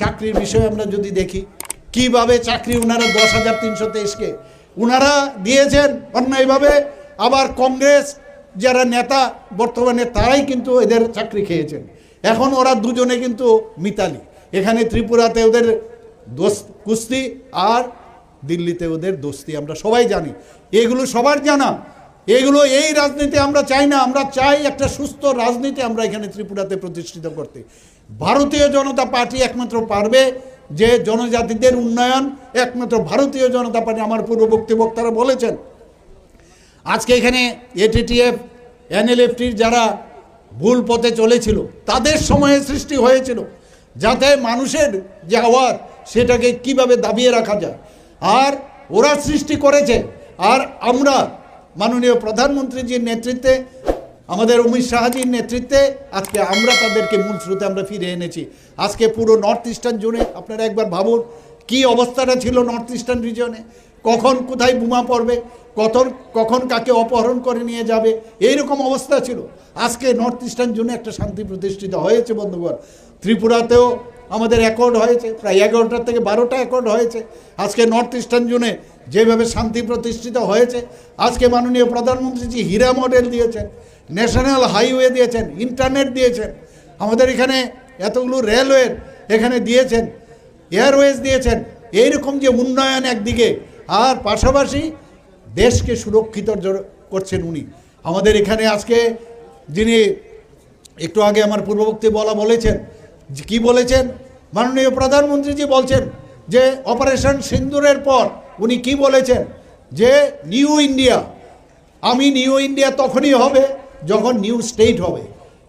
চাকরির বিষয়ে আমরা যদি দেখি, কীভাবে চাকরি ওনারা দশ হাজার তিনশো তেইশকে? ওনারা দিয়েছেন অন্যায়ভাবে আবার কংগ্রেস যারা নেতা বর্তমানে তারাই কিন্তু এদের চাকরি খেয়েছেন। এখন ওরা দুজনে কিন্তু মিতালি। এখানে ত্রিপুরাতে ওদের কুস্তি আর দিল্লিতে ওদের দোস্তি আমরা সবাই জানি। এগুলো সবার জানা। এগুলো এই রাজনীতি আমরা চাই না, আমরা চাই একটা সুস্থ রাজনীতি আমরা এখানে ত্রিপুরাতে প্রতিষ্ঠিত করতে। ভারতীয় জনতা পার্টি একমাত্র পারবে যে জনজাতিদের উন্নয়ন একমাত্র ভারতীয় জনতা পার্টি, আমার পূর্ববর্তী বক্তারা বলেছেন। আজকে এখানে এটিটিএফ এনএলএফটির যারা ভুল পথে চলেছিল, তাদের সময়ে সৃষ্টি হয়েছিল, যাতে মানুষের যে আওয়াজ সেটাকে কীভাবে দাবিয়ে রাখা যায়। আর ওরা সৃষ্টি করেছে, আর আমরা মাননীয় প্রধানমন্ত্রীজির নেতৃত্বে আমাদের অমিত শাহজির নেতৃত্বে আজকে আমরা তাদেরকে মূল স্রোতে আমরা ফিরে এনেছি। আজকে পুরো নর্থ ইস্টার্ন জোনে আপনারা একবার ভাবুন কি অবস্থাটা ছিল নর্থ ইস্টার্ন রিজনে কখন কোথায় বোমা পড়বে কখন কখন কাকে অপহরণ করে নিয়ে যাবে, এইরকম অবস্থা ছিল। আজকে নর্থ ইস্টার্ন জোনে একটা শান্তি প্রতিষ্ঠিত হয়েছে বন্ধুগণ। ত্রিপুরাতেও আমাদের অ্যাকর্ড হয়েছে, প্রায় এগারোটা থেকে বারোটা অ্যাকর্ড হয়েছে। আজকে নর্থ ইস্টার্ন জোনে যেভাবে শান্তি প্রতিষ্ঠিত হয়েছে, আজকে মাননীয় প্রধানমন্ত্রীজি হীরা মডেল দিয়েছেন। ন্যাশনাল হাইওয়ে দিয়েছেন, ইন্টারনেট দিয়েছেন, আমাদের এখানে এতগুলো রেলওয়ের এখানে দিয়েছেন, এয়ারওয়েজ দিয়েছেন, এইরকম যে উন্নয়ন একদিকে, আর পাশাপাশি দেশকে সুরক্ষিত করছেন উনি। আমাদের এখানে আজকে যিনি একটু আগে আমার পূর্ববর্তী বলা বলেছেন কি বলেছেন? মাননীয় প্রধানমন্ত্রীজি বলছেন যে, অপারেশন সিন্দুরের পর উনি কি বলেছেন? যে, নিউ ইন্ডিয়া, আমি নিউ ইন্ডিয়া তখনই হবে যখন নিউ স্টেট হবে।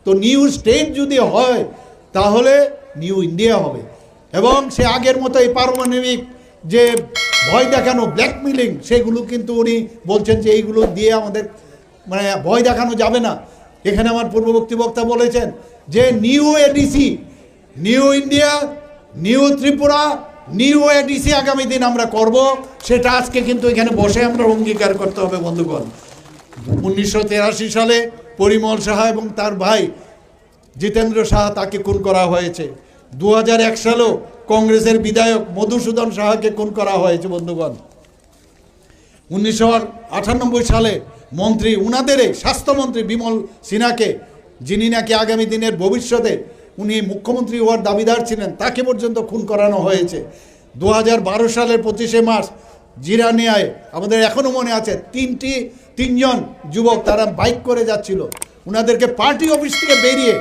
তো নিউ স্টেট যদি হয়, তাহলে নিউ ইন্ডিয়া হবে। এবং সে আগের মতো এই পারমাণবিক যে ভয় দেখানো ব্ল্যাকমেলিং সেগুলো কিন্তু উনি বলছেন যে এইগুলো দিয়ে আমাদের মানে ভয় দেখানো যাবে না। এখানে আমার পূর্ববর্তী বক্তা বলেছেন যে new ADC new India new Tripura new ADC আগামী দিন আমরা করব। সেটা আজকে কিন্তু এখানে বসে আমরা অঙ্গীকার করতে হবে, বন্ধুগণ। উনিশশো সালে পরিমল সাহা এবং তার ভাই জিতেন্দ্র সাহা তাকে খুন করা হয়েছে। দু সালেও কংগ্রেসের বিধায়ক মধুসূদন সাহাকে খুন করা হয়েছে, বন্ধুগণ। উনিশশো আটানব্বই সালে মন্ত্রী উনাদেরই স্বাস্থ্যমন্ত্রী বিমল সিনহাকে, যিনি নাকি আগামী দিনের ভবিষ্যতে উনি মুখ্যমন্ত্রী হওয়ার দাবিদার ছিলেন, তাকে পর্যন্ত খুন করানো হয়েছে। দু হাজার বারো সালের পঁচিশে মার্চ জিরানিয়ায়, আমাদের এখনও মনে আছে, তিনটি তিনজন যুবক তারা বাইক করে যাচ্ছিল। উনাদেরকে পার্টি অফিস থেকে বেরিয়ে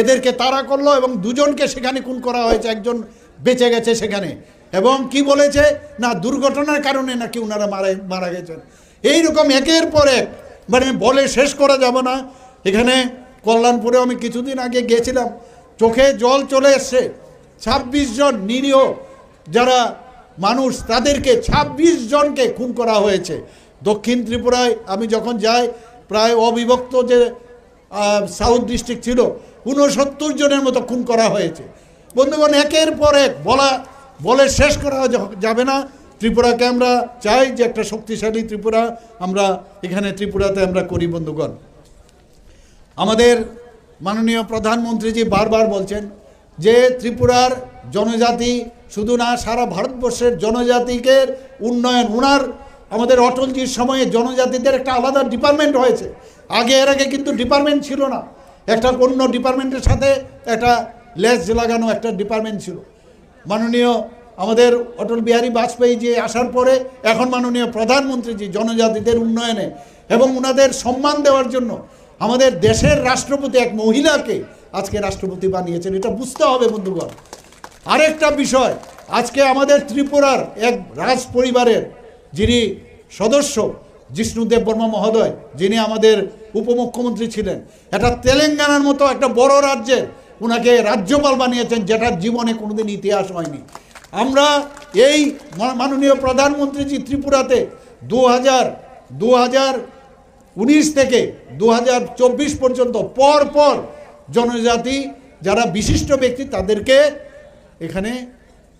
এদেরকে তাড়া করল এবং দুজনকে সেখানে খুন করা হয়েছে। একজন বেঁচে গেছে সেখানে। এবং কি বলেছে? না, দুর্ঘটনার কারণে নাকি ওনারা মারা মারা গেছেন। এইরকম একের পর এক মানে বলে শেষ করা যাবে না। এখানে কল্যাণপুরে আমি কিছুদিন আগে গিয়েছিলাম চোখে জল চলে এসছে। ছাব্বিশ জন নিরীহ যারা মানুষ, তাদেরকে ২৬ জনকে খুন করা হয়েছে। দক্ষিণ ত্রিপুরায় আমি যখন যাই, প্রায় অবিভক্ত যে সাউথ ডিস্ট্রিক্ট ছিল, ঊনসত্তর জনের মতো খুন করা হয়েছে। বন্ধুগণ, একের পর এক বলা, বলে শেষ করা যাবে না। ত্রিপুরাকে আমরা চাই যে একটা শক্তিশালী ত্রিপুরা আমরা এখানে ত্রিপুরাতে আমরা করি, বন্ধুগণ। আমাদের মাননীয় প্রধানমন্ত্রীজি বারবার বলছেন যে, ত্রিপুরার জনজাতি শুধু না, সারা ভারতবর্ষের জনজাতিকে উন্নয়ন, উনার আমাদের অটলজির সময়ে জনজাতিদের একটা আলাদা ডিপার্টমেন্ট হয়েছে আগে এর আগে কিন্তু ডিপার্টমেন্ট ছিল না। একটা অন্য ডিপার্টমেন্টের সাথে একটা লেস লাগানো একটা ডিপার্টমেন্ট ছিল। মাননীয় আমাদের অটল বিহারী বাজপেয়ী যে আসার পরে এখন মাননীয় প্রধানমন্ত্রীজি জনজাতিদের উন্নয়নে এবং ওনাদের সম্মান দেওয়ার জন্য আমাদের দেশের রাষ্ট্রপতি এক মহিলাকে আজকে রাষ্ট্রপতি বানিয়েছেন। এটা বুঝতে হবে বন্ধুগণ। আরেকটা বিষয়, আজকে আমাদের ত্রিপুরার এক রাজ পরিবারের যিনি সদস্য জিষ্ণুদেব বর্মা মহোদয়, যিনি আমাদের উপমুখ্যমন্ত্রী ছিলেন এটা তেলেঙ্গানার মতো একটা বড় রাজ্যের ওনাকে রাজ্যপাল বানিয়েছেন, যেটা জীবনে কোনোদিন ইতিহাস হয়নি। আমরা এই মাননীয় প্রধানমন্ত্রীজি ত্রিপুরাতে দু হাজার দু হাজার উনিশ থেকে দু হাজার চব্বিশ পর্যন্ত পর পর জনজাতি, যারা বিশিষ্ট ব্যক্তি, তাদেরকে এখানে,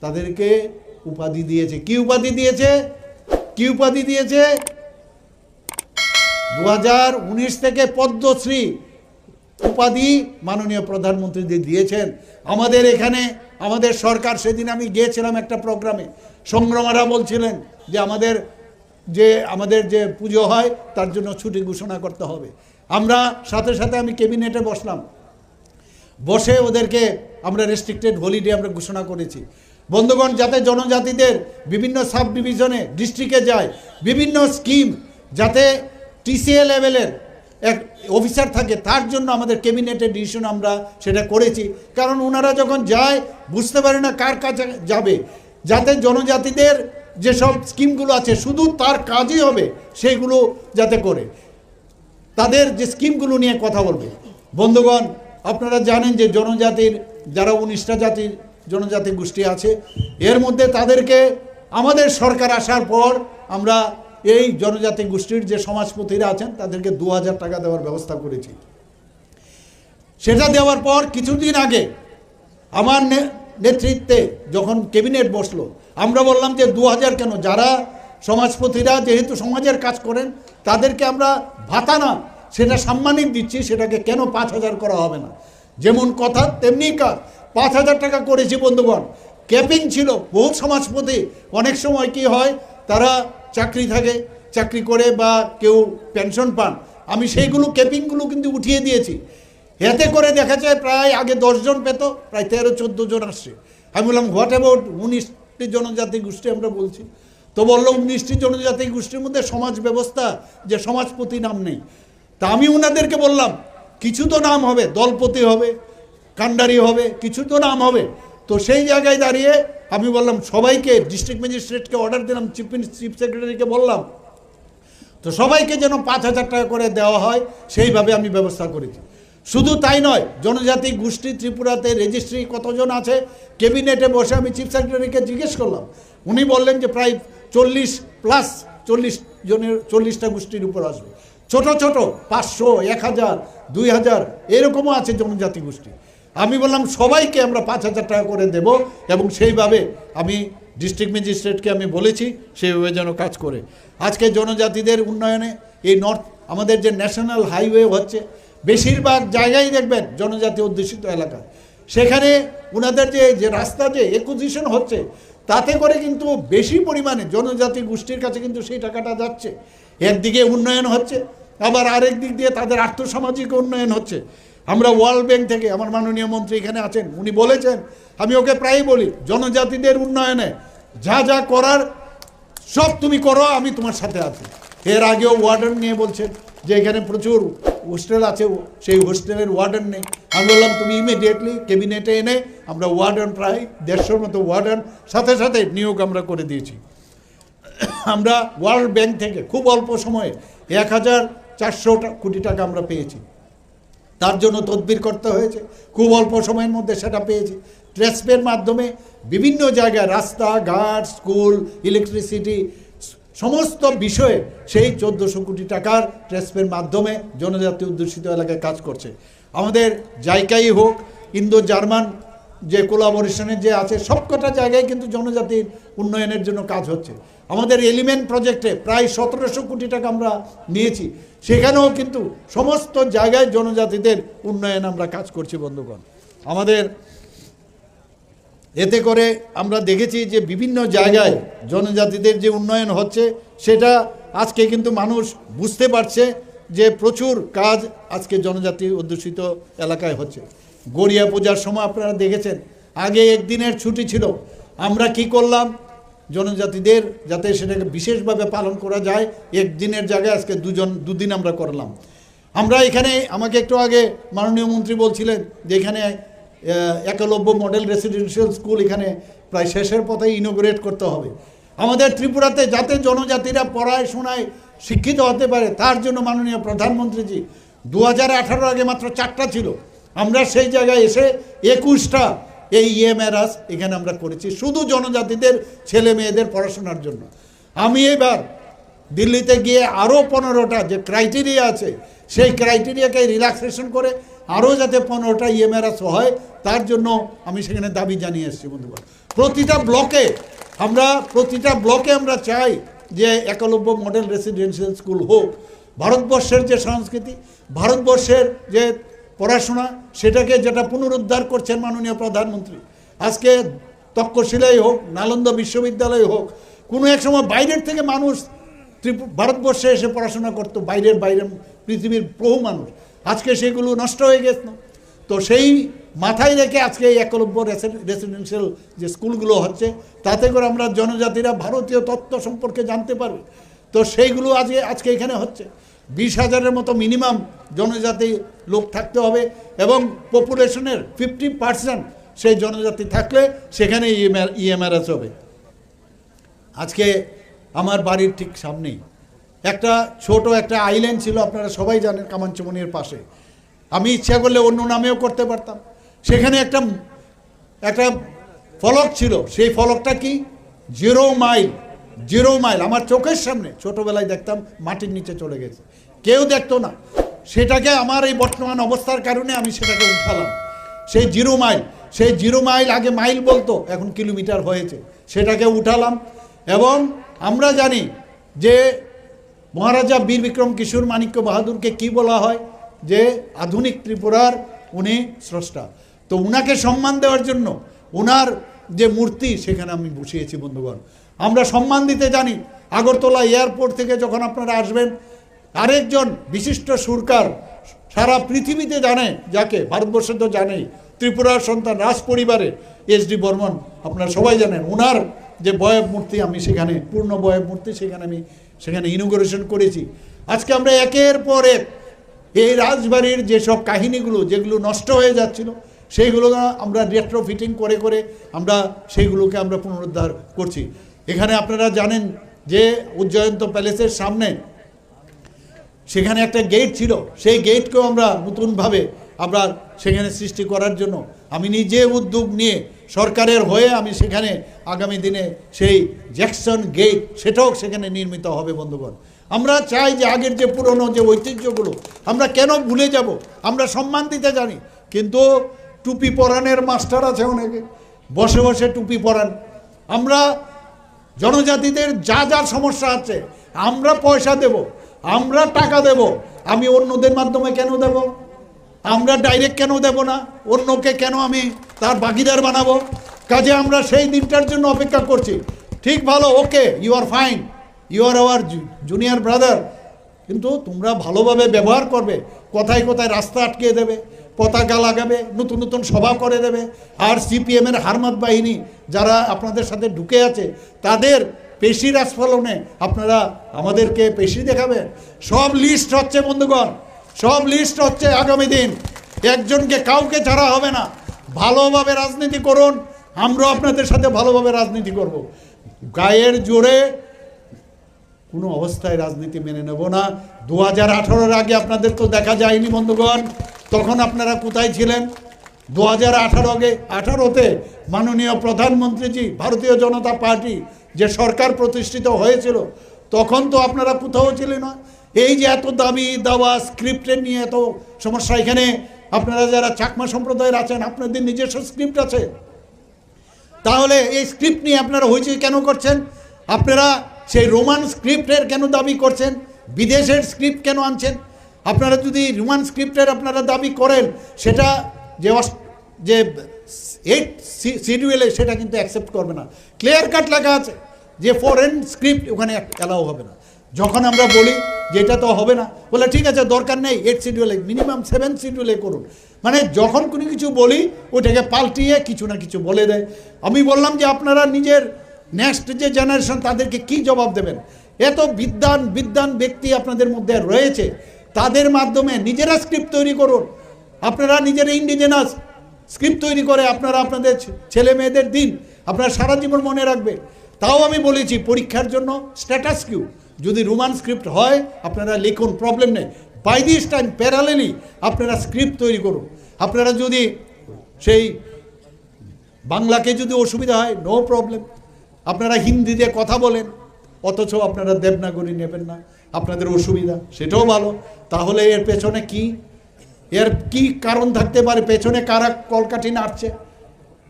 তাদেরকে উপাধি দিয়েছে। কি উপাধি দিয়েছে? কি উপাধি দিয়েছে? দু হাজার উনিশ থেকে পদ্মশ্রী উপাধি মাননীয় প্রধানমন্ত্রী দিয়েছেন। আমাদের এখানে, আমাদের সরকার সেদিন আমি গিয়েছিলাম একটা প্রোগ্রামে। সংগ্রামারা বলছিলেন যে আমাদের যে আমাদের যে পুজো হয়, তার জন্য ছুটি ঘোষণা করতে হবে। আমরা সাথে সাথে আমি ক্যাবিনেটে বসলাম। বসে ওদেরকে আমরা রেস্ট্রিক্টেড হলিডে আমরা ঘোষণা করেছি। বন্ধুগণ, যাতে জনজাতিদের বিভিন্ন সাব ডিভিশনে ডিস্ট্রিক্টে যায়, বিভিন্ন স্কিম যাতে টিসিএ লেভেলের এক অফিসার থাকে, তার জন্য আমাদের ক্যাবিনেটের ডিসিশন আমরা সেটা করেছি। কারণ ওনারা যখন যায়, বুঝতে পারে না কার কাছে যাবে। যাতে জনজাতিদের যেসব স্কিমগুলো আছে, শুধু তার কাজই হবে সেইগুলো যাতে করে। তাদের যে স্কিমগুলো নিয়ে কথা বলবে। বন্ধুগণ, আপনারা জানেন যে জনজাতির, যারা উনিশটা জাতির জনজাতি গোষ্ঠী আছে। এর মধ্যে তাদেরকে আমাদের সরকার আসার পর আমরা এই জনজাতি গোষ্ঠীর যে সমাজপতিরা আছেন, তাদেরকে দু হাজার টাকা দেওয়ার ব্যবস্থা করেছি। সেটা দেওয়ার পর কিছুদিন আগে আমার নেতৃত্বে যখন ক্যাবিনেট বসল, আমরা বললাম যে দু হাজার কেন? যারা সমাজপতিরা যেহেতু সমাজের কাজ করেন, তাদেরকে আমরা ভাতা না, সেটা সাম্মানিক দিচ্ছি, সেটাকে কেন পাঁচ হাজার করা হবে না? যেমন কথা, তেমনি কাজ। পাঁচ হাজার টাকা করেছি বন্ধুগণ। ক্যাপিং ছিল, বহু সমাজপতি। অনেক সময় কি হয়, তারা চাকরি থাকে, চাকরি করে বা কেউ পেনশন পান। আমি সেইগুলো ক্যাপিংগুলো কিন্তু উঠিয়ে দিয়েছি। এতে করে দেখা যায় প্রায় আগে দশজন পেত, প্রায় তেরো, চোদ্দ জন আসছে। আমি বললাম হোয়াট অ্যাবাউট উনিশটি জনজাতি গোষ্ঠী? আমরা বলছি। তো বলল, উনিশটি জনজাতি গোষ্ঠীর মধ্যে সমাজ ব্যবস্থা, যে সমাজপতি নাম নেই। তা আমি ওনাদেরকে বললাম, কিছু তো নাম হবে, দলপতি হবে কান্ডারি হবে, কিছু তো নাম হবে। তো সেই জায়গায় দাঁড়িয়ে আমি বললাম, সবাইকে ডিস্ট্রিক্ট ম্যাজিস্ট্রেটকে অর্ডার দিলাম চিফ চিফ সেক্রেটারিকে বললাম। তো সবাইকে যেন পাঁচ হাজার টাকা করে দেওয়া হয়, সেইভাবে আমি ব্যবস্থা করেছি। শুধু তাই নয়, জনজাতি, গোষ্ঠী, ত্রিপুরাতে রেজিস্ট্রি কতজন আছে, ক্যাবিনেটে বসে আমি চিফ সেক্রেটারিকে জিজ্ঞেস করলাম। উনি বললেন যে প্রায় চল্লিশ প্লাস চল্লিশ জনের, চল্লিশটা গোষ্ঠীর উপর আসবে। ছোট ছোট, পাঁচশো, এক হাজার, দুই হাজার, এরকমও আছে জনজাতি গোষ্ঠী। আমি বললাম, সবাইকে আমরা পাঁচ হাজার টাকা করে দেব এবং সেইভাবে আমি ডিস্ট্রিক্ট ম্যাজিস্ট্রেটকে আমি বলেছি, সেইভাবে যেন কাজ করে। আজকে জনজাতিদের উন্নয়নে এই নর্থ আমাদের যে ন্যাশনাল হাইওয়ে হচ্ছে, বেশিরভাগ জায়গায় দেখবেন জনজাতি অধ্যুষিত এলাকা। সেখানে ওনাদের যে যে রাস্তা যে একুজিশন হচ্ছে, তাতে করে কিন্তু বেশি পরিমাণে জনজাতি গোষ্ঠীর কাছে কিন্তু সেই টাকাটা যাচ্ছে। একদিকে উন্নয়ন হচ্ছে, আবার আরেক দিক দিয়ে তাদের আর্থসামাজিক উন্নয়ন হচ্ছে। আমরা ওয়ার্ল্ড ব্যাংক থেকে, আমার মাননীয় মন্ত্রী এখানে আছেন, উনি বলেছেন, আমি ওকে প্রায়ই বলি, জনজাতিদের উন্নয়নে যা যা করার, সব তুমি করো, আমি তোমার সাথে আছি। এর আগেও ওয়ার্ডেন নিয়ে বলছেন যে এখানে প্রচুর হোস্টেল আছে সেই হোস্টেলের ওয়ার্ডেন নেই। আমি বললাম, তুমি ইমিডিয়েটলি ক্যাবিনেটে এনে, আমরা ওয়ার্ডেন প্রায় দেড়শোর মতো ওয়ার্ডেন সাথে সাথে নিয়োগ আমরা করে দিয়েছি। আমরা ওয়ার্ল্ড ব্যাংক থেকে খুব অল্প সময়ে এক হাজার চারশো কোটি টাকা আমরা পেয়েছি। তার জন্য তদবির করতে হয়েছে। খুব অল্প সময়ের মধ্যে সেটা পেয়েছি। ট্রেসপের মাধ্যমে বিভিন্ন জায়গায় রাস্তা, ঘাট, স্কুল ইলেকট্রিসিটি সমস্ত বিষয়ে সেই চোদ্দোশো কোটি টাকার ট্রেসপের মাধ্যমে জনজাতি অধ্যুষিত এলাকায় কাজ করছে। আমাদের জায়গাই হোক ইন্দো জার্মান যে কোলাবোরেশনের যে আছে, সবকটা জায়গায় কিন্তু জনজাতির উন্নয়নের জন্য কাজ হচ্ছে। আমাদের এলিমেন্ট প্রজেক্টে প্রায় সতেরোশো কোটি টাকা আমরা নিয়েছি। সেখানেও কিন্তু সমস্ত জায়গায় জনজাতিদের উন্নয়ন আমরা কাজ করছি, বন্ধুগণ। আমাদের এতে করে আমরা দেখেছি যে বিভিন্ন জায়গায় জনজাতিদের যে উন্নয়ন হচ্ছে, সেটা আজকে কিন্তু মানুষ বুঝতে পারছে যে প্রচুর কাজ আজকে জনজাতি অধ্যুষিত এলাকায় হচ্ছে। গড়িয়া পূজার সময় আপনারা দেখেছেন, আগে একদিনের ছুটি ছিল। আমরা কি করলাম? জনজাতিদের যাতে সেটাকে বিশেষভাবে পালন করা যায়। একদিনের জায়গায় আজকে দুজন, দুদিন আমরা করলাম। আমরা এখানে, আমাকে একটু আগে মাননীয় মন্ত্রী বলছিলেন যে এখানে একলব্য মডেল রেসিডেন্সিয়াল স্কুল এখানে প্রায় শেষের পথে ইনোগ্রেট করতে হবে। আমাদের ত্রিপুরাতে যাতে জনজাতিরা পড়ায় শোনায়, শিক্ষিত হতে পারে, তার জন্য মাননীয় প্রধানমন্ত্রীজি, দু হাজার আঠারো আগে মাত্র চারটা ছিল। আমরা সেই জায়গায় এসে একুশটা এই ইএমআরআস এখানে আমরা করেছি শুধু জনজাতিদের, ছেলে মেয়েদের পড়াশোনার জন্য। আমি এবার দিল্লিতে গিয়ে আরও পনেরোটা যে ক্রাইটেরিয়া আছে, সেই ক্রাইটেরিয়াকে রিল্যাক্সেশন করে আরও যাতে পনেরোটা ইএমআরএস হয়, তার জন্য আমি সেখানে দাবি জানিয়ে এসেছি বন্ধুগণ। প্রতিটা ব্লকে আমরা, প্রতিটা ব্লকে আমরা চাই যে একলব্য মডেল রেসিডেন্সিয়াল স্কুল হোক। ভারতবর্ষের যে সংস্কৃতি, ভারতবর্ষের যে পড়াশোনা, সেটাকে যেটা পুনরুদ্ধার করছেন মাননীয় প্রধানমন্ত্রী। আজকে তক্ষশিলাই হোক, নালন্দা বিশ্ববিদ্যালয় হোক, কোনো এক সময় বাইরের থেকে মানুষ ভারতবর্ষে এসে পড়াশোনা করতো, বাইরের বাইরের পৃথিবীর বহু মানুষ। আজকে সেগুলো নষ্ট হয়ে গেছে। তো সেই মাথায় রেখে আজকে এই একলব্য রেসিডেন্সিয়াল যে স্কুলগুলো হচ্ছে, তাতে করে আমরা জনজাতিরা ভারতীয় তত্ত্ব সম্পর্কে জানতে পারবে। তো সেইগুলো আজকে আজকে এখানে হচ্ছে। বিশ হাজারের মতো মিনিমাম জনজাতি লোক থাকতে হবে এবং পপুলেশনের ফিফটি পার্সেন্ট সেই জনজাতি থাকলে সেখানে ইএমআর ইএমআরএস হবে। আজকে আমার বাড়ির ঠিক সামনেই একটা ছোট একটা আইল্যান্ড ছিল, আপনারা সবাই জানেন কামাঞ্চমনির পাশে। আমি ইচ্ছা করলে অন্য নামেও করতে পারতাম। সেখানে একটা একটা ফলক ছিল, সেই ফলকটা কি? জিরো মাইল জিরো মাইল আমার চোখের সামনে, ছোটবেলায় দেখতাম মাটির নিচে চলে গেছে। কেউ দেখতো না। সেটাকে আমার এই বর্তমান অবস্থার কারণে আমি সেটাকে উঠালাম। সেই জিরো মাইল, সেই জিরো মাইল আগে মাইল বলতো, এখন কিলোমিটার হয়েছে। সেটাকে উঠালাম এবং আমরা জানি যে মহারাজা বীর বিক্রম কিশোর মাণিক্য বাহাদুরকে কি বলা হয়? যে আধুনিক ত্রিপুরার উনি স্রষ্টা। তো উনাকে সম্মান দেওয়ার জন্য ওনার যে মূর্তি, সেখানে আমি বসিয়েছি বন্ধুগণ। আমরা সম্মান দিতে জানি। আগরতলা এয়ারপোর্ট থেকে যখন আপনারা আসবেন আরেকজন বিশিষ্ট সুরকার সারা পৃথিবীতে জানে, যাকে ভারতবর্ষে তো জানেই, ত্রিপুরার সন্তান রাজ পরিবারে এস ডি বর্মন, আপনারা সবাই জানেন ওনার যে বয়ব মূর্তি আমি সেখানে, পূর্ণ বয়ব মূর্তি সেখানে আমি, সেখানে ইনোগ্রেশন করেছি। আজকে আমরা একের পর এক এই রাজবাড়ির যেসব কাহিনীগুলো, যেগুলো নষ্ট হয়ে যাচ্ছিল, সেইগুলো আমরা রেট্রো ফিটিং করে করে আমরা সেইগুলোকে আমরা পুনরুদ্ধার করছি। এখানে আপনারা জানেন যে উজ্জয়ন্ত প্যালেসের সামনে সেখানে একটা গেট ছিল। সেই গেটকেও আমরা নতুনভাবে আমরা সেখানে সৃষ্টি করার জন্য আমি নিজে উদ্যোগ নিয়ে সরকারের হয়ে আমি সেখানে আগামী দিনে সেই জ্যাকসন গেট সেটাও সেখানে নির্মিত হবে বন্ধুগণ। আমরা চাই যে আগের যে পুরনো যে ঐতিহ্যগুলো আমরা কেন ভুলে যাব? আমরা সম্মান দিতে জানি। কিন্তু টুপি পরানের মাস্টার আছে অনেকে। বসে বসে টুপি পরান। আমরা জনজাতিদের যা যা সমস্যা আছে, আমরা পয়সা দেব। আমরা টাকা দেব। আমি অন্যদের মাধ্যমে কেন দেব? আমরা ডাইরেক্ট কেন দেব না? অন্যকে কেন আমি তার বাগিদার বানাবো? কাজে আমরা সেই দিনটার জন্য অপেক্ষা করছি। ঠিক ভালো, okay you are fine you are our junior brother কিন্তু তোমরা ভালোভাবে ব্যবহার করবে, কোথায় কোথায় রাস্তা আটকে দেবে, পতাকা লাগাবে, নতুন নতুন সভা করে দেবে। আর সিপিএমের হারমাত বাহিনী যারা আপনাদের সাথে ঢুকে আছে, তাদের পেশির আস্ফলনে আপনারা আমাদেরকে পেশি দেখাবেন। সব লিস্ট হচ্ছে বন্ধুগণ, সব লিস্ট হচ্ছে আগামী দিন। একজনকে কাউকে ছাড়া হবে না। ভালোভাবে রাজনীতি করুন, আমরাও আপনাদের সাথে ভালোভাবে রাজনীতি করব। গায়ের জোরে কোনো অবস্থায় রাজনীতি মেনে নেব না। দু হাজার আঠারোর আগে আপনাদের তো দেখা যায়নি বন্ধুগণ, তখন আপনারা কোথায় ছিলেন? দু হাজার আঠারো আগে, আঠারোতে মাননীয় প্রধানমন্ত্রীজি, ভারতীয় জনতা পার্টি যে সরকার প্রতিষ্ঠিত হয়েছিল, তখন তো আপনারা কোথাও ছিলেন না। এই যে এত দাবি দাওয়া স্ক্রিপ্টের নিয়ে এত সমস্যা, এখানে আপনারা যারা চাকমা সম্প্রদায়ের আছেন, আপনাদের নিজস্ব স্ক্রিপ্ট আছে। তাহলে এই স্ক্রিপ্ট নিয়ে আপনারা হয়েছে কেন করছেন? আপনারা সেই রোমান স্ক্রিপ্টের কেন দাবি করছেন? বিদেশের স্ক্রিপ্ট কেন আনছেন? আপনারা যদি রোমান স্ক্রিপ্টের আপনারা দাবি করেন, সেটা যে যে এইট শিডিউলে সেটা কিন্তু অ্যাকসেপ্ট করবে না। ক্লিয়ার কাট লেখা আছে যে ফরেন স্ক্রিপ্ট ওখানে অ্যালাউ হবে না। যখন আমরা বলি যে এটা তো হবে না, বলে ঠিক আছে, দরকার নেই এইট শিডিউলে মিনিমাম সেভেন শিডিউলে করুন। মানে যখন কোনো কিছু বলি ওটাকে পাল্টিয়ে কিছু না কিছু বলে দেয়। আমি বললাম যে আপনারা নিজের নেক্সট যে জেনারেশন তাদেরকে কি জবাব দেবেন? এত বিদ্যান বিদ্যান ব্যক্তি আপনাদের মধ্যে রয়েছে, তাদের মাধ্যমে নিজেরা স্ক্রিপ্ট তৈরি করুন। আপনারা নিজেরা ইন্ডিজেনাস স্ক্রিপ্ট তৈরি করে আপনারা আপনাদের ছেলে মেয়েদের দিন আপনারা সারা জীবন মনে রাখবে। তাও আমি বলেছি পরীক্ষার জন্য স্ট্যাটাস কিউ যদি রোমান স্ক্রিপ্ট হয়, আপনারা লিখুন প্রবলেম নেই। বাই দিস টাইম প্যারালেলি আপনারা স্ক্রিপ্ট তৈরি করুন। আপনারা যদি সেই বাংলাকে যদি অসুবিধা হয় নো প্রবলেম আপনারা হিন্দিতে কথা বলেন, অথচ আপনারা দেবনাগরী নেবেন না। আপনাদের অসুবিধা, সেটাও ভালো। তাহলে এর পেছনে কি? এর কি কারণ থাকতে পারে? পেছনে কারা কলকাঠি নাড়ছে?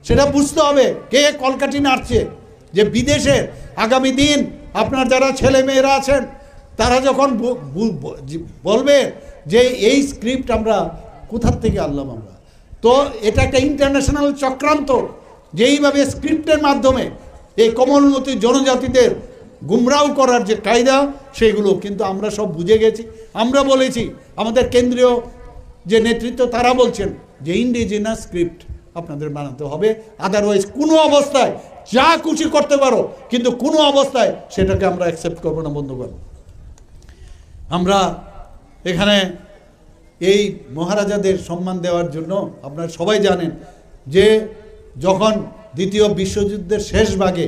সেটা বুঝতে হবে, কে কলকাঠি নাড়ছে? যে বিদেশে আগামী দিন আপনার যারা ছেলে মেয়েরা আছেন, তারা যখন বলবে যে এই স্ক্রিপ্ট আমরা কোথার থেকে আনলাম আমরা? তো এটা একটা ইন্টারন্যাশনাল চক্রান্ত, যেইভাবে স্ক্রিপ্টের মাধ্যমে এই কমলমতি জনজাতিদের গুমরাও করার যে কায়দা, সেগুলো কিন্তু আমরা সব বুঝে গেছি। আমরা বলেছি, আমাদের কেন্দ্রীয় যে নেতৃত্ব তারা বলছেন যে ইন্ডিজিনাস স্ক্রিপ্ট আপনাদের বানাতে হবে। আদারওয়াইজ কোনো অবস্থায় যা খুশি করতে পারো, কিন্তু কোনো অবস্থায় সেটাকে আমরা অ্যাকসেপ্ট করব না, বন্ধুগণ। আমরা এখানে এই মহারাজাদের সম্মান দেওয়ার জন্য আপনারা সবাই জানেন যে যখন দ্বিতীয় বিশ্বযুদ্ধের শেষ ভাগে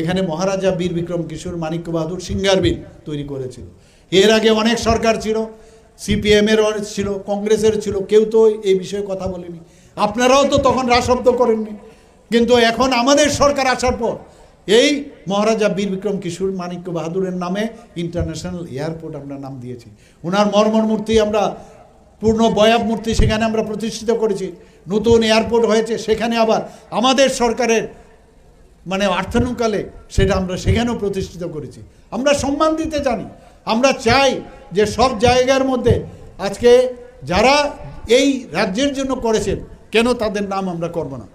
এখানে মহারাজা বীর বিক্রম কিশোর মানিক্য বাহাদুর সিঙ্গার বিল তৈরি করেছিল। এর আগে অনেক সরকার ছিল সিপিএমের ছিল, কংগ্রেসের ছিল, কেউ তো এই বিষয়ে কথা বলেনি। আপনারাও তো তখন রাশব্দ করেননি। কিন্তু এখন আমাদের সরকার আসার পর, এই মহারাজা বীর বিক্রম কিশোর মানিক্য বাহাদুরের নামে ইন্টারন্যাশনাল এয়ারপোর্ট আমরা নাম দিয়েছি। ওনার মর্মর মূর্তি আমরা, পূর্ণ বয়াব মূর্তি সেখানে আমরা প্রতিষ্ঠিত করেছি। নতুন এয়ারপোর্ট হয়েছে, সেখানে আবার আমাদের সরকারের মানে অর্থানুকালে সেটা আমরা সেখানেও প্রতিষ্ঠিত করেছি। আমরা সম্মান দিতে জানি। আমরা চাই যে সব জায়গার মধ্যে আজকে যারা এই রাজ্যের জন্য করেছেন, কেন তাদের নাম আমরা করব না?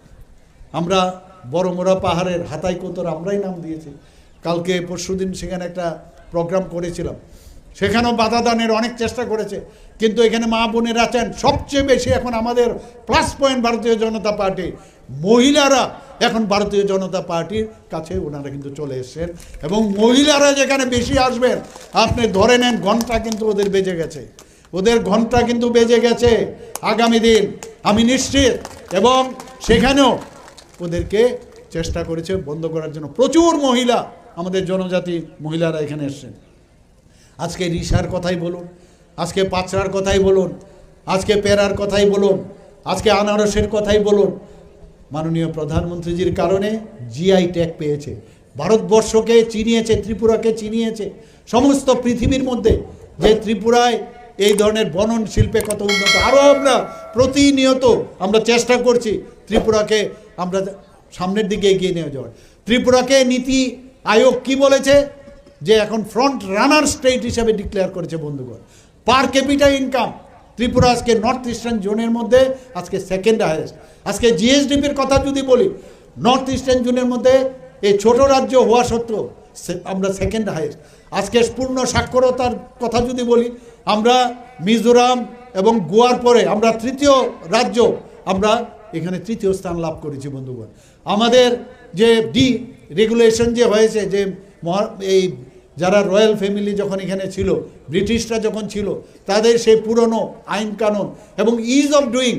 আমরা বড়মোড়া পাহাড়ের হাতাই কোতর আমরাই নাম দিয়েছি। কালকে পরশুদিন সেখানে একটা প্রোগ্রাম করেছিলাম। সেখানেও বাধা দানের অনেক চেষ্টা করেছে, কিন্তু এখানে মা বোনেরা আছেন, সবচেয়ে বেশি এখন আমাদের প্লাস পয়েন্ট ভারতীয় জনতা পার্টি। মহিলারা, এখন ভারতীয় জনতা পার্টির কাছে ওনারা কিন্তু চলে এসছেন। এবং মহিলারা যেখানে বেশি আসবেন, আপনি ধরে নেন ঘণ্টা কিন্তু ওদের বেজে গেছে। ওদের ঘণ্টা কিন্তু বেজে গেছে আগামী দিন, আমি নিশ্চিত। এবং সেখানেও ওদেরকে চেষ্টা করেছে বন্ধ করার জন্য। প্রচুর মহিলা, আমাদের জনজাতি মহিলারা এখানে এসছেন। আজকে রিসার কথাই বলুন, আজকে পাচড়ার কথাই বলুন, আজকে পেরার কথাই বলুন, আজকে আনারসের কথাই বলুন মাননীয় প্রধানমন্ত্রীজির কারণে জিআই ট্যাগ পেয়েছে। ভারতবর্ষকে চিনিয়েছে, ত্রিপুরাকে চিনিয়েছে। সমস্ত পৃথিবীর মধ্যে যে ত্রিপুরায় এই ধরনের বনন শিল্পে কত উন্নত আরও আমরা প্রতিনিয়ত আমরা চেষ্টা করছি ত্রিপুরাকে আমরা সামনের দিকে এগিয়ে নিয়ে যাওয়ার। ত্রিপুরাকে নীতি আয়োগ কি বলেছে? যে এখন ফ্রন্ট রানার স্টেট হিসেবে ডিক্লেয়ার করেছে বন্ধুগণ। পার ক্যাপিটা ইনকাম ত্রিপুরা আজকে নর্থ ইস্টার্ন জোনের মধ্যে আজকে সেকেন্ড হায়েস্ট আজকে জিএসডিপির কথা যদি বলি নর্থ ইস্টার্ন জোনের মধ্যে এই ছোট রাজ্য হওয়া সত্ত্বেও আমরা সেকেন্ড হায়েস্ট আজকে পূর্ণ সাক্ষরতার কথা যদি বলি, আমরা মিজোরাম এবং গোয়ার পরে আমরা তৃতীয় রাজ্য, আমরা এখানে তৃতীয় স্থান লাভ করেছি বন্ধুগণ। আমাদের যে ডি রেগুলেশন যে হয়েছে, যে মহা- এই যারা রয়্যাল ফ্যামিলি যখন এখানে ছিল, ব্রিটিশরা যখন ছিল, তাদের সেই পুরনো আইন কানুন এবং ease of doing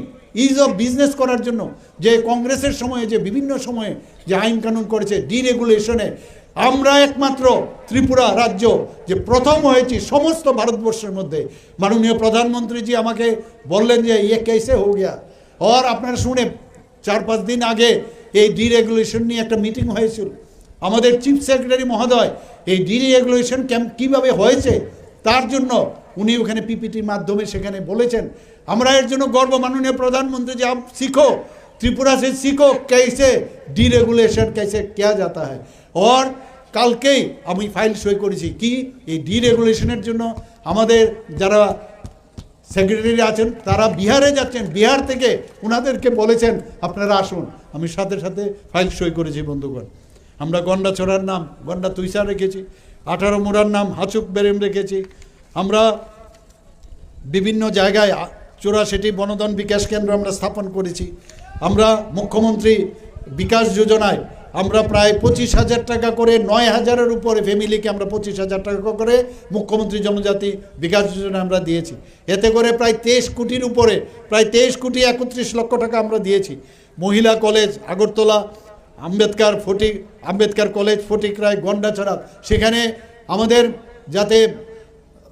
ease of business করার জন্য যে কংগ্রেসের সময়ে, যে বিভিন্ন সময়ে যে আইন কানুন করেছে ডিরেগুলেশনে আমরা একমাত্র ত্রিপুরা রাজ্য যে প্রথম হয়েছি সমস্ত ভারতবর্ষের মধ্যে। মাননীয় প্রধানমন্ত্রীজি আমাকে বললেন যে ইয়ে কেসে হো গিয়া। আর আপনারা শুনে, চার পাঁচ দিন আগে এই ডিরেগুলেশন নিয়ে একটা মিটিং হয়েছিল। আমাদের চিফ সেক্রেটারি মহোদয় এই ডিরেগুলেশন ক্যাম্প কীভাবে হয়েছে তার জন্য উনি ওখানে পিপিটির মাধ্যমে সেখানে বলেছেন আমরা এর জন্য গর্ব মাননীয় প্রধানমন্ত্রী যে আপ सीखो त्रिपुरा से सीखो कैसे ডিরেগুলেশন कैसे किया जाता है और কালকেই আমি ফাইল সই করেছি কি এই ডিরেগুলেশনের জন্য আমাদের যারা সেক্রেটারি আছেন তারা বিহারে যাচ্ছেন বিহার থেকে ওনাদেরকে বলেছেন আপনারা আসুন আমি সাথে সাথে ফাইল সই করেছি বন্ধুগণ আমরা গন্ডা ছড়ার নাম, গন্ডা তুইসা রেখেছি, আঠারো মুড়ার নাম, হাচুক বেরেম রেখেছি। আমরা বিভিন্ন জায়গায় চুরাশিটি বনধন বিকাশ কেন্দ্র আমরা স্থাপন করেছি। আমরা মুখ্যমন্ত্রী বিকাশ যোজনায় আমরা প্রায় পঁচিশ হাজার টাকা করে নয় হাজারের উপরে ফ্যামিলিকে আমরা পঁচিশ হাজার টাকা করে মুখ্যমন্ত্রী জনজাতি বিকাশ যোজনা আমরা দিয়েছি। এতে করে প্রায় তেইশ কোটির উপরে, প্রায় তেইশ কোটি একত্রিশ লক্ষ টাকা আমরা দিয়েছি। মহিলা কলেজ, আগরতলা আম্বেদকার ফটিক আম্বেদকার কলেজ ফটিক ফটিকরায় গন্ডাছড়া সেখানে আমাদের যাতে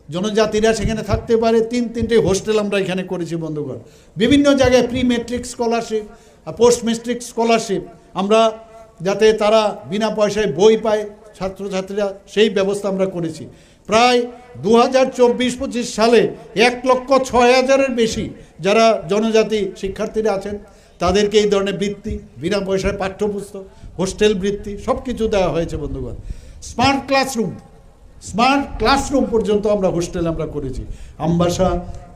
জনজাতিরা সেখানে থাকতে পারে, তিন, তিনটে হোস্টেল আমরা এখানে করেছি বন্ধুগণ। বিভিন্ন জায়গায় pre matric scholarship post matric scholarship. আমরা যাতে তারা বিনা পয়সায় বই পায়, ছাত্রছাত্রীরা সেই ব্যবস্থা আমরা করেছি। প্রায় দু হাজার চব্বিশ পঁচিশ সালে এক লক্ষ ছয় হাজারের বেশি যারা জনজাতি শিক্ষার্থীরা আছেন তাদেরকে এই ধরনের বৃত্তি, বিনা পয়সায় পাঠ্যপুস্তক, হোস্টেল বৃত্তি সব কিছু দেওয়া হয়েছে বন্ধুগণ। স্মার্ট ক্লাসরুম স্মার্ট ক্লাসরুম পর্যন্ত আমরা হোস্টেল আমরা করেছি। আমবাসা,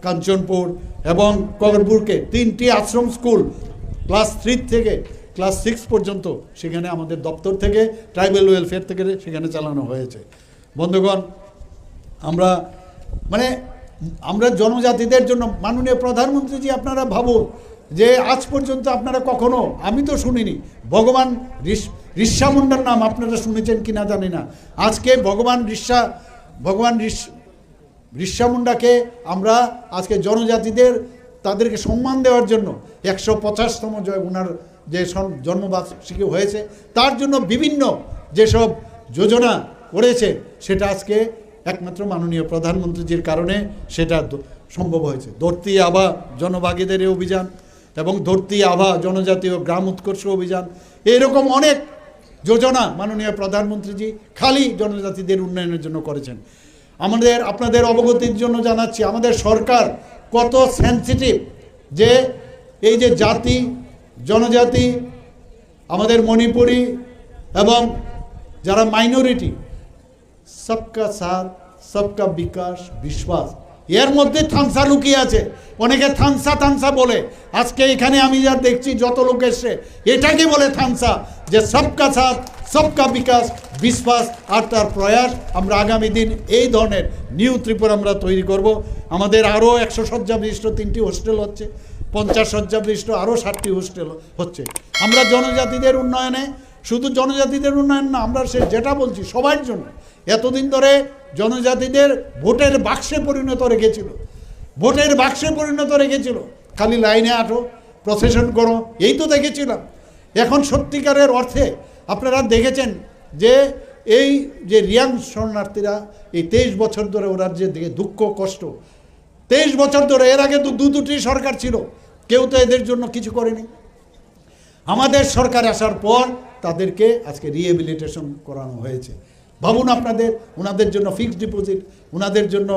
কাঞ্চনপুর এবং কগরপুরকে তিনটি আশ্রম স্কুল, ক্লাস থ্রি থেকে ক্লাস সিক্স পর্যন্ত সেখানে আমাদের দপ্তর থেকে, ট্রাইবেল ওয়েলফেয়ার থেকে সেখানে চালানো হয়েছে। বন্ধুগণ, আমরা মানে আমরা জনজাতিদের জন্য মাননীয় প্রধানমন্ত্রীজি আপনারা ভাবুন যে আজ পর্যন্ত আপনারা কখনো, আমি তো শুনিনি, ভগবান ঋষ- মুন্ডার নাম আপনারা শুনেছেন কিনা জানি না। আজকে ভগবান ঋষা ভগবান ঋষ মুন্ডাকে আমরা আজকে জনজাতিদের তাদেরকে সম্মান দেওয়ার জন্য একশো পঁচাশতম জয় ওনার যে জন্মবার্ষিকী হয়েছে, তার জন্য বিভিন্ন যেসব যোজনা করেছে, সেটা আজকে একমাত্র মাননীয় প্রধানমন্ত্রীজির কারণে সেটা সম্ভব হয়েছে। ধরতি আভা জনভাগীদের অভিযান এবং ধরতি আভা, জনজাতীয় গ্রাম উৎকর্ষ অভিযান। এরকম অনেক যোজনা মাননীয় প্রধানমন্ত্রীজি খালি জনজাতিদের উন্নয়নের জন্য করেছেন। আমাদের, আপনাদের অবগতির জন্য জানাচ্ছি, আমাদের সরকার কত সেন্সিটিভ যে এই যে জাতি, জনজাতি, আমাদের মণিপুরি এবং যারা মাইনরিটি সবকা সাথ, সবকা বিকাশ, বিশ্বাস এর মধ্যে থানসা লুকিয়ে আছে। অনেকে থানসা থানসা বলে। আজকে এখানে আমি যা দেখছি, যত লোক এসছে, এটাকে বলে থানসা, যে সবকা সাথ, সবকা বিকাশ, বিশ্বাস আর তার প্রয়াস আমরা আগামী দিন এই ধরনের নিউ ত্রিপুরা আমরা তৈরি করব। আমাদের আরও একশো শয্যা বিশিষ্ট তিনটি হোস্টেল হচ্ছে, পঞ্চাশ শয্যা বিশিষ্ট আরও ষাটটি হোস্টেল হচ্ছে। আমরা জনজাতিদের উন্নয়নে, শুধু জনজাতিদের উন্নয়ন না, আমরা সে যেটা বলছি সবার জন্য এতদিন ধরে জনজাতিদের ভোটের বাক্সে পরিণত রেখেছিল। ভোটের বাক্সে পরিণত রেখেছিল। খালি লাইনে আটো প্রসেশন করো, এই তো দেখেছিলাম। এখন সত্যিকারের অর্থে আপনারা দেখেছেন যে এই যে রিয়াং শরণার্থীরা এই তেইশ বছর ধরে ওরা যে দুঃখ, কষ্ট, তেইশ বছর ধরে এর আগে তো দু দুটি সরকার ছিল। কেউ তো এদের জন্য কিছু করেনি। আমাদের সরকার আসার পর তাদেরকে আজকে রিহেবিলিটেশন করানো হয়েছে। ভাবুন আপনাদের ওনাদের জন্য ফিক্সড ডিপোজিট ওনাদের জন্য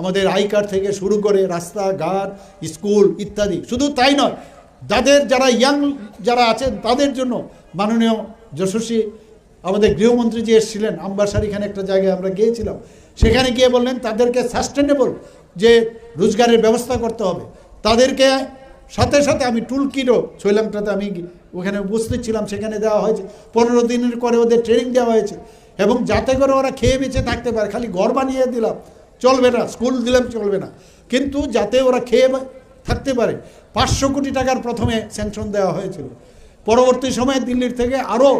আমাদের আই কার্ড থেকে শুরু করে রাস্তাঘাট স্কুল ইত্যাদি। শুধু তাই নয়, যাদের যারা ইয়াং যারা আছেন, তাদের জন্য মাননীয় যশস্বী, আমাদের গৃহমন্ত্রী যে এসেছিলেন, আম্বাসার এখানে একটা জায়গায় আমরা গিয়েছিলাম, সেখানে গিয়ে বললেন, তাদেরকে সাস্টেনেবল যে রোজগারের ব্যবস্থা করতে হবে, তাদেরকে সাথে সাথে আমি টুল কিটও আমি ওখানে উপস্থিত ছিলাম, সেখানে দেওয়া হয়েছে। পনেরো দিনের করে ওদের ট্রেনিং দেওয়া হয়েছে। এবং যাতে করে ওরা খেয়ে বেঁচে থাকতে পারে, খালি ঘর বানিয়ে দিলাম। চলবে না, স্কুল দিলাম, চলবে না। কিন্তু যাতে ওরা খেয়ে থাকতে পারে, পাঁচশো কোটি টাকার প্রথমে স্যাংশন দেওয়া হয়েছিল। পরবর্তী সময়ে দিল্লির থেকে আরও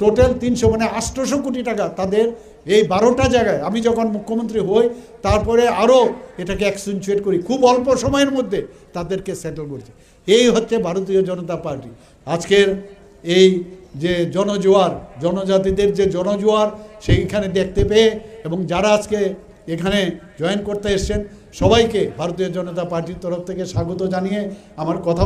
টোটাল তিনশো মানে আটশোশো কোটি টাকা তাদের এই বারোটা জায়গায়, আমি যখন মুখ্যমন্ত্রী হই, তারপরে আরও এটাকে অ্যাকসেন্সুয়েট করি। খুব অল্প সময়ের মধ্যে তাদেরকে সেটেল করছে। এই হচ্ছে ভারতীয় জনতা পার্টি। আজকের এই যে জনজোয়ার, জনজাতিদের যে জনজোয়ার সেইখানে দেখতে পেয়ে এবং যারা আজকে এখানে জয়েন করতে এসছেন, সবাইকে ভারতীয় জনতা পার্টির তরফ থেকে স্বাগত জানিয়ে আমার কথা